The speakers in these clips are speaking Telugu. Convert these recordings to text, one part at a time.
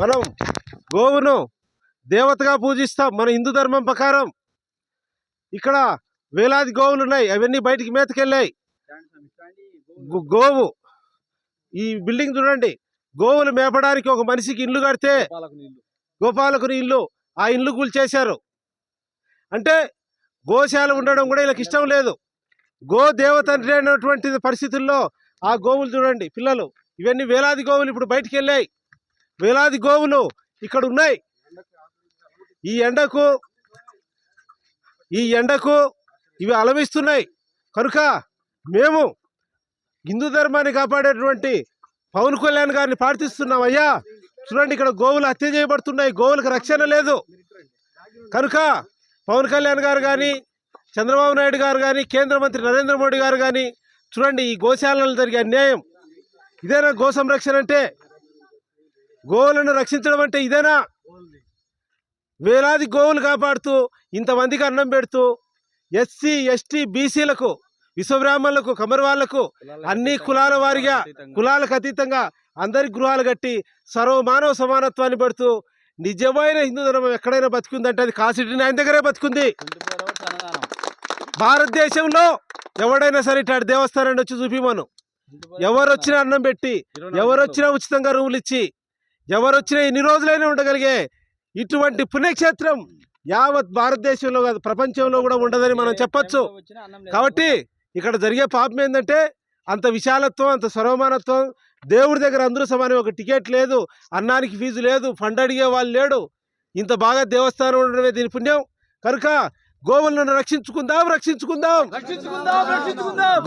మనం గోవును దేవతగా పూజిస్తాం మన హిందూ ధర్మం ప్రకారం. ఇక్కడ వేలాది గోవులు ఉన్నాయి అవన్నీ బయటికి మేతకెళ్ళాయి. గోవు ఈ బిల్డింగ్ చూడండి. గోవులు మేపడానికి ఒక మనిషికి ఇల్లు కడితే గోపాలకుని ఇల్లు. ఆ ఇల్లు కూల్చేశారు. అంటే గోశాల ఉండడం కూడా వీళ్ళకి ఇష్టం లేదు. గో దేవత అనేటువంటి పరిస్థితుల్లో ఆ గోవులు చూడండి పిల్లలు ఇవన్నీ వేలాది గోవులు ఇప్పుడు బయటికి వెళ్ళాయి. వేలాది గోవులు ఇక్కడ ఉన్నాయి. ఈ ఎండకు ఈ ఎండకు ఇవి అలమిస్తున్నాయి కనుక మేము హిందూ ధర్మాన్ని కాపాడేటువంటి పవన్ కళ్యాణ్ గారిని ప్రార్థిస్తున్నాం. అయ్యా చూడండి ఇక్కడ గోవులు హత్య చేయబడుతున్నాయి. గోవులకు రక్షణ లేదు. కనుక పవన్ కళ్యాణ్ గారు కానీ చంద్రబాబు నాయుడు గారు కానీ కేంద్ర మంత్రి నరేంద్ర మోడీ గారు కానీ చూడండి ఈ గోశాలలో జరిగే అన్యాయం. ఇదేనా గో సంరక్షణ అంటే? గోవులను రక్షించడం అంటే ఇదేనా? వేలాది గోవులు కాపాడుతూ ఇంతమందికి అన్నం పెడుతూ ఎస్సీ ఎస్టీ బీసీలకు విశ్వబ్రాహ్మణులకు కమరవాళ్ళకు అన్ని కులాల వారిగా కులాలకు అతీతంగా. అందరి గృహాలు కట్టి సర్వ మానవ సమానత్వాన్ని పెడుతూ నిజమైన హిందూ ధర్మం ఎక్కడైనా బతికుందంటే అది కాసిడి ఆయన దగ్గరే బతికుంది. భారతదేశంలో ఎవడైనా సరే ఇట్లాంటి దేవస్థానాన్ని వచ్చి చూపిమను. ఎవరు వచ్చినా అన్నం పెట్టి ఎవరు వచ్చినా ఉచితంగా రూములు ఇచ్చి ఎవరు వచ్చినా ఎన్ని రోజులైనా ఉండగలిగే ఇటువంటి పుణ్యక్షేత్రం యావత్ భారతదేశంలో కాదు ప్రపంచంలో కూడా ఉండదని మనం చెప్పొచ్చు. కాబట్టి ఇక్కడ జరిగే పాపం ఏంటంటే అంత విశాలత్వం అంత సర్వమానత్వం దేవుడి దగ్గర అందరూ సమానం ఒక టికెట్ లేదు అన్నానికి ఫీజు లేదు ఫండ్ అడిగే వాళ్ళు లేడు. ఇంత బాగా దేవస్థానం ఉండడమే దీని పుణ్యం. కనుక గోవులను రక్షించుకుందాం రక్షించుకుందాం.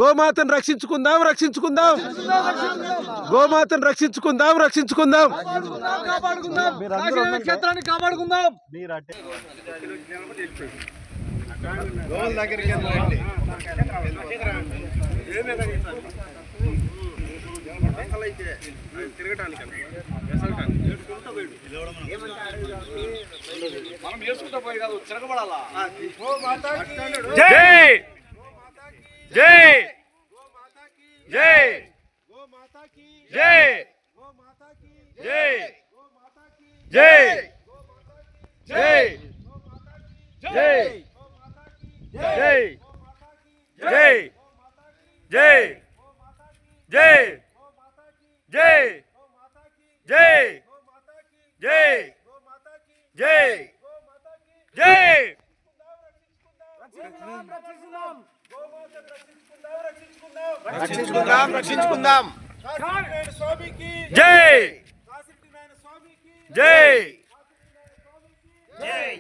గోమాతను రక్షించుకుందాం రక్షించుకుందాం. గోమాతను రక్షించుకుందాం రక్షించుకుందాం. క్షేత్రాన్ని కాపాడుకుందాం. మనం వేసుకుంటా పోయి కాదు తిరగబడాలా జై జై జై జై జై జై జై జై జై జై జై జై జై జై జై జై జై రక్షించుకుందాం రక్షించుకుందాం. స్వామికి జై. జై. జై.